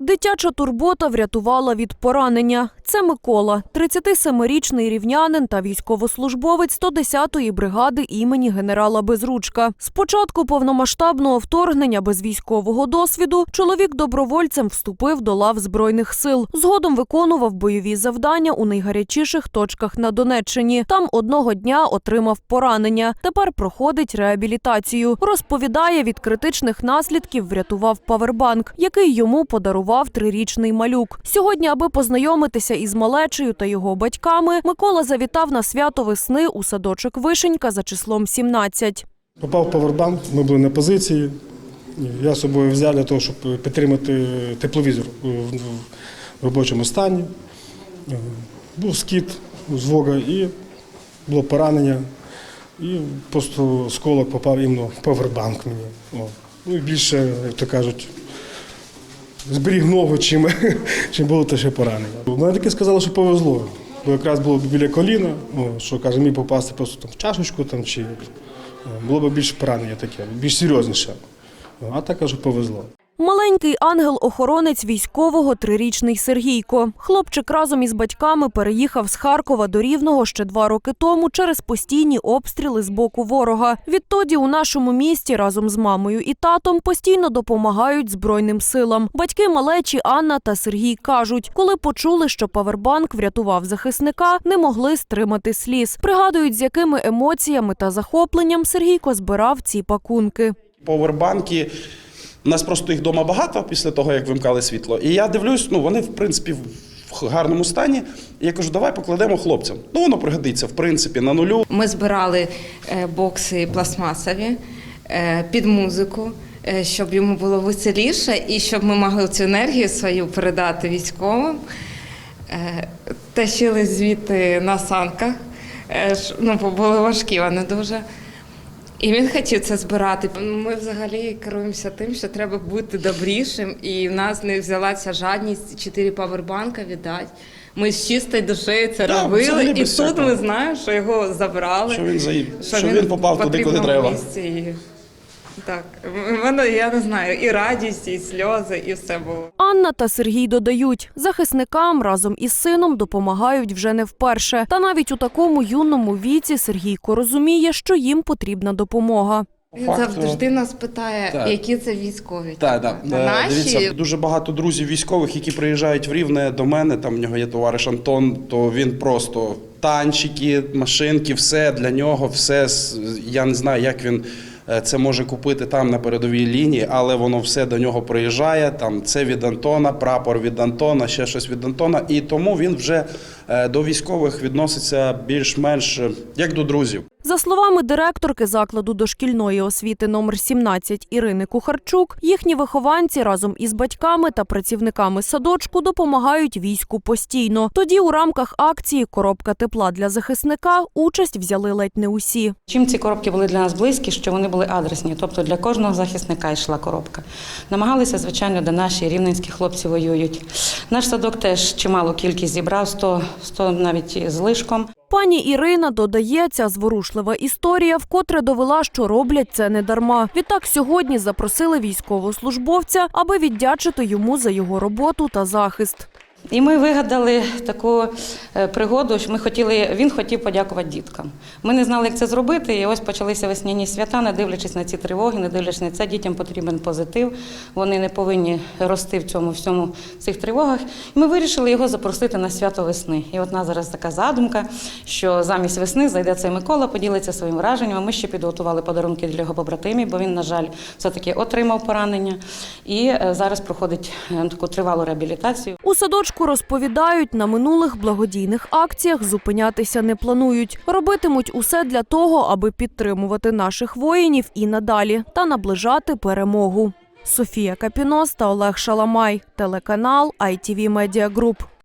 Дитяча турбота врятувала від поранення. Це Микола, 37-річний рівнянин та військовослужбовець 110-ї бригади імені генерала Безручка. З початку повномасштабного вторгнення без військового досвіду чоловік добровольцем вступив до лав збройних сил. Згодом виконував бойові завдання у найгарячіших точках на Донеччині. Там одного дня отримав поранення. Тепер проходить реабілітацію. Розповідає, від критичних наслідків врятував павербанк, який йому подарував трирічний малюк. Сьогодні, аби познайомитися із малечею та його батьками, Микола завітав на свято весни у садочок Вишенька за числом 17. Попав в павербанк, ми були на позиції. Я з собою взяв для того, щоб підтримати тепловізор в робочому стані. Був скіт з вога і було поранення. І просто сколок попав іменно в павербанк мені. Ну і більше, як то кажуть, зберіг ногу, чим, чим було те ще поранення. Медики сказали, що повезло. Бо якраз було б біля коліна, що каже, міг попасти просто там в чашечку там, чи було б більше поранення таке, більш серйозніше. А так кажу, повезло. Маленький ангел-охоронець військового трирічний Сергійко. Хлопчик разом із батьками переїхав з Харкова до Рівного ще два роки тому через постійні обстріли з боку ворога. Відтоді у нашому місті разом з мамою і татом постійно допомагають збройним силам. Батьки малечі Анна та Сергій кажуть, коли почули, що павербанк врятував захисника, не могли стримати сліз. Пригадують, з якими емоціями та захопленням Сергійко збирав ці пакунки. Повербанки. Нас просто їх вдома багато після того, як вимкали світло. І я дивлюсь, ну вони в принципі в гарному стані. І я кажу, давай покладемо хлопцям. Ну воно пригодиться, в принципі, на нулю. Ми збирали е, бокси пластмасові е, під музику, е, щоб йому було веселіше і щоб ми могли цю енергію свою передати військовим. Тащили звідти на санках, ну, бо були важкі вони дуже. І він хотів це збирати. Ми взагалі керуємося тим, що треба бути добрішим, і в нас не взялася жадність чотири павербанка віддати. Ми з чистою душею це Да, робили, і тут всякого. ми знаємо, що його забрали. Що він заїв, що він попав туди, куди треба. місці. Так, в мене, я не знаю, і радість, і сльози, і все було. Анна та Сергій додають, захисникам разом із сином допомагають вже не вперше. Та навіть у такому юному віці Сергійко розуміє, що їм потрібна допомога. Він Факту- завжди нас питає, Так. які це військові. Так, так. Та наші Дивіться, дуже багато друзів військових, які приїжджають в Рівне до мене. Там в нього є товариш Антон, то він просто танчики, машинки, все для нього, все я не знаю, як він. Е, Це може купити там на передовій лінії, але воно все до нього приїжджає. Там це від Антона, прапор від Антона, ще щось від Антона. І тому він вже е, до військових відноситься більш-менш е, як до друзів. За словами директорки закладу дошкільної освіти номер 17 Ірини Кухарчук, їхні вихованці разом із батьками та працівниками садочку допомагають війську постійно. Тоді у рамках акції Коробка тепла для захисника участь взяли ледь не усі. Чим ці коробки були для нас близькі, що вони були адресні, тобто для кожного захисника йшла коробка. Намагалися, звичайно, де наші рівненські хлопці воюють. Наш садок теж чималу кількість зібрав, 100, 100 навіть з лишком. Пані Ірина додає, ця зворушлива історія вкотре довела, що роблять це не дарма. Відтак сьогодні запросили військовослужбовця, аби віддячити йому за його роботу та захист. І ми вигадали таку е, пригоду, що ми хотіли, він хотів подякувати діткам. Ми не знали, як це зробити, і ось почалися весняні свята, не дивлячись на ці тривоги, не дивлячись на це, дітям потрібен позитив. Вони не повинні рости в цьому всьому цих тривогах. І ми вирішили його запросити на свято весни. І от нас зараз така задумка, що замість весни зайде цей Микола, поділиться своїм враженням. Ми ще підготували подарунки для його побратимів, бо він, на жаль, все-таки отримав поранення. І е, зараз проходить е, таку тривалу реабілітацію. У садочку розповідають, на минулих благодійних акціях зупинятися не планують. Робитимуть усе для того, аби підтримувати наших воїнів і надалі та наближати перемогу. Софія Капінос та Олег Шаламай, телеканал ITV Media Group.